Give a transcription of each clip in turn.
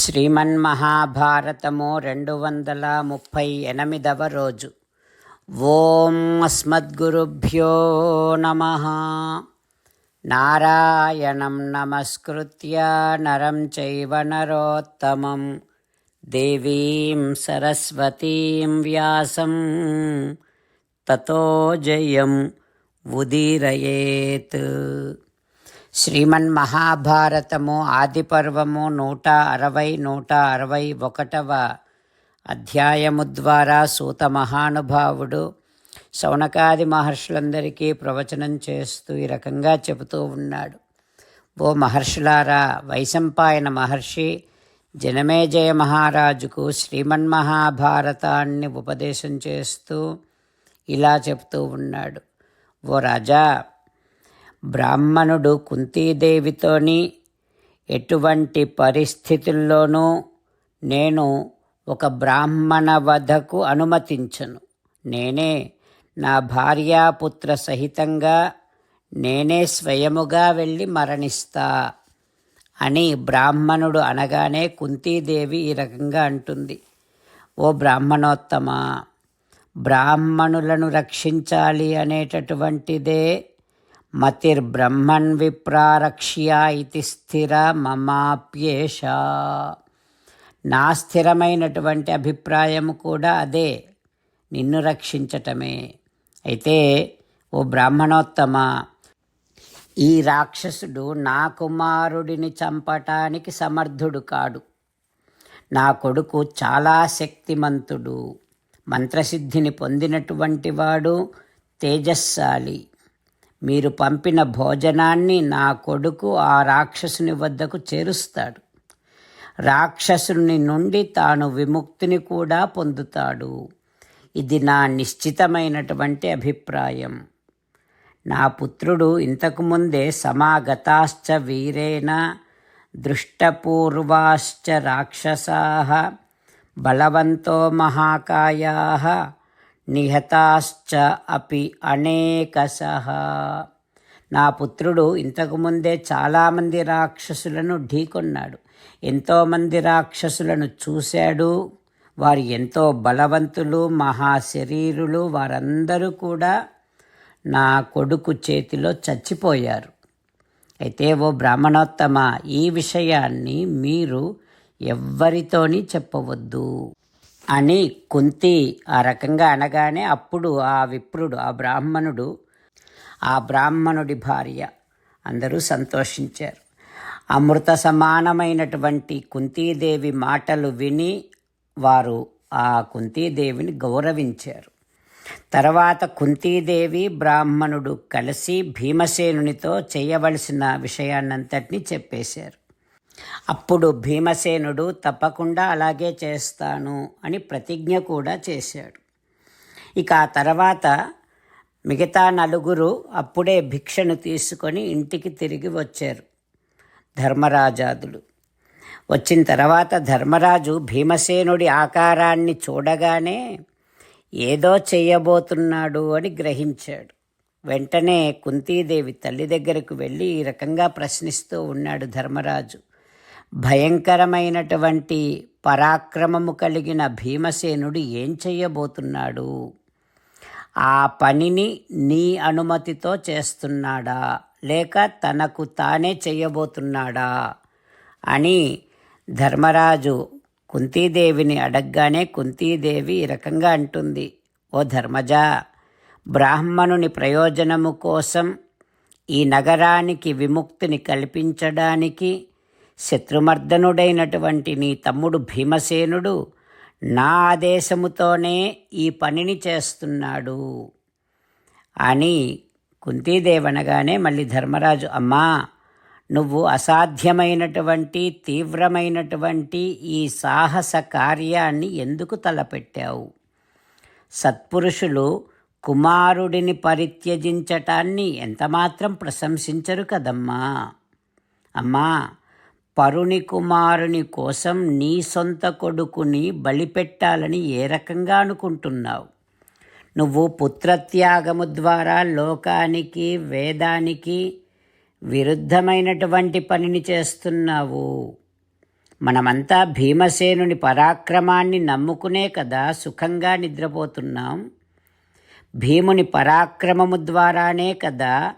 శ్రీమన్మహాభారతము రెండు వందల ముప్పై ఎనిమిదవ రోజు. ఓం అస్మద్గురుభ్యో నమ. నారాయణం నమస్కృత్య నరం చైవ నరోత్తమం. దేవీం సరస్వతీం వ్యాసం. తతో జయం ఉదీరయేత్. శ్రీమన్ మహాభారతము ఆదిపర్వము నూట అరవై నూట అరవై ఒకటవ అధ్యాయము ద్వారా సూత మహానుభావుడు శౌనకాది మహర్షులందరికీ ప్రవచనం చేస్తూ ఈ రకంగా చెబుతూ ఉన్నాడు. ఓ మహర్షులారా వైశంపాయన మహర్షి జనమేజయ మహారాజుకు శ్రీమన్మహాభారతాన్ని ఉపదేశం చేస్తూ ఇలా చెప్తూ ఉన్నాడు. ఓ రాజా బ్రాహ్మణుడు కుంతీదేవితోని ఎటువంటి పరిస్థితుల్లోనూ నేను ఒక బ్రాహ్మణ వధకు అనుమతించను. నేనే నా భార్యాపుత్ర సహితంగా నేనే స్వయముగా వెళ్ళి మరణిస్తా అని బ్రాహ్మణుడు అనగానే కుంతీదేవి ఈ రకంగా అంటుంది. ఓ బ్రాహ్మణోత్తమ బ్రాహ్మణులను రక్షించాలి అనేటటువంటిదే మతిర్బ్రహ్మణ్ విప్రారక్ష్యా ఇది స్థిర మమాప్యేష నా స్థిరమైనటువంటి అభిప్రాయము కూడా అదే. నిన్ను రక్షించటమే. అయితే ఓ బ్రాహ్మణోత్తమ ఈ రాక్షసుడు నా కుమారుడిని చంపటానికి సమర్థుడు కాడు. నా కొడుకు చాలా శక్తిమంతుడు. మంత్రసిద్ధిని పొందినటువంటి వాడు తేజస్శాలి మీరు పంపిన భోజనాన్ని నా కొడుకు ఆ రాక్షసుని వద్దకు చేరుస్తాడు. రాక్షసుని నుండి తాను విముక్తిని కూడా పొందుతాడు. ఇది నా నిశ్చితమైనటువంటి అభిప్రాయం. నా పుత్రుడు ఇంతకుముందే సమాగతాశ్చ వీరేణ దృష్టపూర్వాశ్చ రాక్షసా బలవంతో మహాకాయా నిహతాశ్చ అపి అనేకశః నా పుత్రుడు ఇంతకుముందే చాలామంది రాక్షసులను ఢీకొన్నాడు. ఎంతోమంది రాక్షసులను చూశాడు. వారు ఎంతో బలవంతులు మహాశరీరులు. వారందరూ కూడా నా కొడుకు చేతిలో చచ్చిపోయారు. అయితే ఓ బ్రాహ్మణోత్తమ ఈ విషయాన్ని మీరు ఎవ్వరితోని చెప్పవద్దు. అని కుంతి ఆ రకంగా అనగానే అప్పుడు ఆ విప్రుడు ఆ బ్రాహ్మణుడు ఆ బ్రాహ్మణుడి భార్య అందరూ సంతోషించారు. అమృత సమానమైనటువంటి కుంతీదేవి మాటలు విని వారు ఆ కుంతీదేవిని గౌరవించారు. తర్వాత కుంతీదేవి బ్రాహ్మణుడు కలిసి భీమసేనునితో చేయవలసిన విషయాన్నంతటినీ చెప్పేశారు. అప్పుడు భీమసేనుడు తప్పకుండా అలాగే చేస్తాను అని ప్రతిజ్ఞ కూడా చేశాడు. ఇక ఆ తర్వాత మిగతా నలుగురు అప్పుడే భిక్షను తీసుకొని ఇంటికి తిరిగి వచ్చారు ధర్మరాజాదులు. వచ్చిన తర్వాత ధర్మరాజు భీమసేనుడి ఆకారాన్ని చూడగానే ఏదో చేయబోతున్నాడు అని గ్రహించాడు. వెంటనే కుంతీదేవి తల్లి దగ్గరకు వెళ్ళి ఈ రకంగా ప్రశ్నిస్తూ ఉన్నాడు ధర్మరాజు. భయంకరమైనటువంటి పరాక్రమము కలిగిన భీమసేనుడు ఏం చేయబోతున్నాడు ఆ పనిని నీ అనుమతితో చేస్తున్నాడా? లేక తనకు తానే చేయబోతున్నాడా అని ధర్మరాజు కుంతీదేవిని అడగగానే కుంతీదేవి ఈ రకంగా అంటుంది. ఓ ధర్మజ బ్రాహ్మణుని ప్రయోజనము కోసం ఈ నగరానికి విముక్తిని కల్పించడానికి శత్రుమర్దనుడైనటువంటి నీ తమ్ముడు భీమసేనుడు నా ఆదేశముతోనే ఈ పనిని చేస్తున్నాడు. అని కుంతీదేవనగానే మళ్ళీ ధర్మరాజు అమ్మా నువ్వు అసాధ్యమైనటువంటి తీవ్రమైనటువంటి ఈ సాహస కార్యాన్ని ఎందుకు తలపెట్టావు? సత్పురుషులు కుమారుడిని పరిత్యజించటాన్ని ఎంతమాత్రం ప్రశంసించరు కదమ్మా. అమ్మా పరుని కుమారుని కోసం నీ సొంత కొడుకుని బలిపెట్టాలని ఏ రకంగా అనుకుంటున్నావు? నువ్వు పుత్రత్యాగము ద్వారా లోకానికి వేదానికి విరుద్ధమైనటువంటి పనిని చేస్తున్నావు. మనమంతా భీమసేనుని పరాక్రమాన్ని నమ్ముకునే కదా సుఖంగా నిద్రపోతున్నాం. భీముని పరాక్రమము ద్వారానే కదా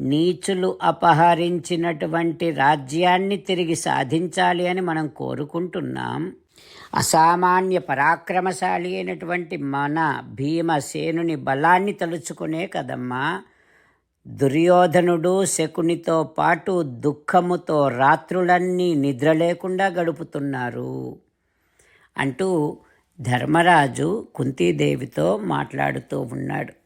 నీచులు అపహరించినటువంటి రాజ్యాన్ని తిరిగి సాధించాలి అని మనం కోరుకుంటున్నాం. అసామాన్య పరాక్రమశాలి అయినటువంటి మన భీమసేనుని బలాన్ని తలుచుకునే కదమ్మా. దుర్యోధనుడు శకునితో పాటు దుఃఖముతో రాత్రులన్నీ నిద్ర లేకుండా గడుపుతున్నారు. అంటూ ధర్మరాజు కుంతీదేవితో మాట్లాడుతూ ఉన్నాడు.